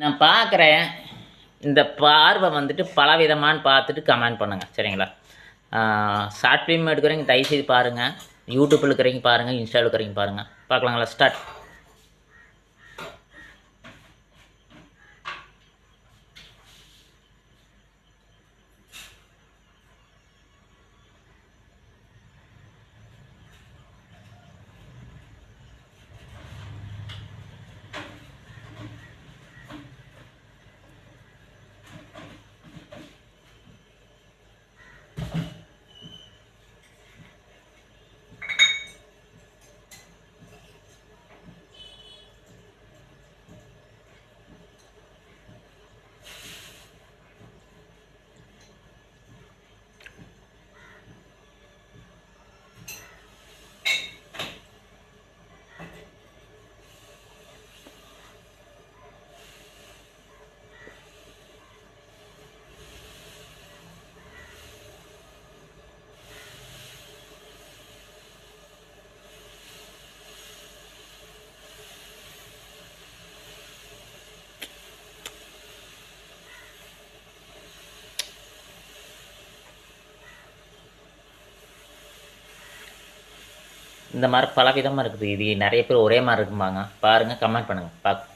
நான் பார்க்குறேன். இந்த பார்வை வந்துட்டு பலவிதமான்னு பார்த்துட்டு கமெண்ட் பண்ணுங்கள் சரிங்களா? ஷார்ட் ஃபிலிம் எடுக்கிறீங்க தயவுசெய்து பாருங்கள் யூடியூப்பில் இருக்கிறீங்க பாருங்கள் இன்ஸ்டாவில் இருக்கிறீங்க பாருங்கள் பார்க்கலாங்களா? ஸ்டார்ட் இந்த மாதிரி பல விதமாக இருக்குது. இது நிறைய பேர் ஒரே மாதிரி இருக்குமாங்க பாருங்கள் கமெண்ட் பண்ணுங்கள் பார்க்க